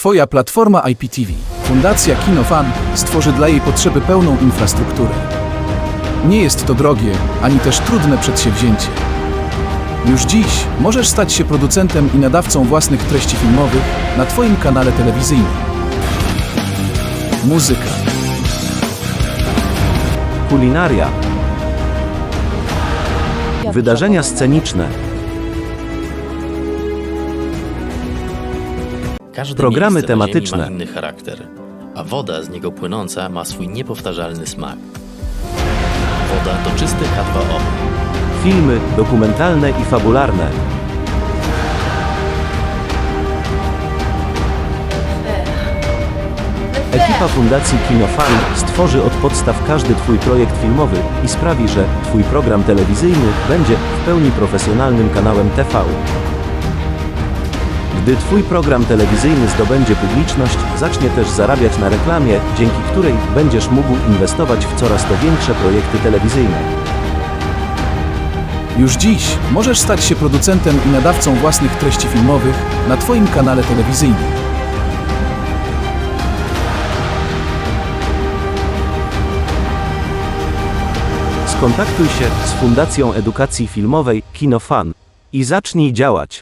Twoja platforma IPTV, Fundacja KinoFan, stworzy dla jej potrzeby pełną infrastrukturę. Nie jest to drogie, ani też trudne przedsięwzięcie. Już dziś możesz stać się producentem i nadawcą własnych treści filmowych na Twoim kanale telewizyjnym. Muzyka, Kulinaria. Wydarzenia sceniczne. Każde Programy tematyczne. ma inny charakter, a woda z niego płynąca ma swój niepowtarzalny smak. Woda to czysty H2O. Filmy dokumentalne i fabularne. Ekipa Fundacji KinoFan stworzy od podstaw każdy Twój projekt filmowy i sprawi, że Twój program telewizyjny będzie w pełni profesjonalnym kanałem TV. Gdy Twój program telewizyjny zdobędzie publiczność, zacznie też zarabiać na reklamie, dzięki której będziesz mógł inwestować w coraz to większe projekty telewizyjne. Już dziś możesz stać się producentem i nadawcą własnych treści filmowych na Twoim kanale telewizyjnym. Skontaktuj się z Fundacją Edukacji Filmowej KinoFan i zacznij działać.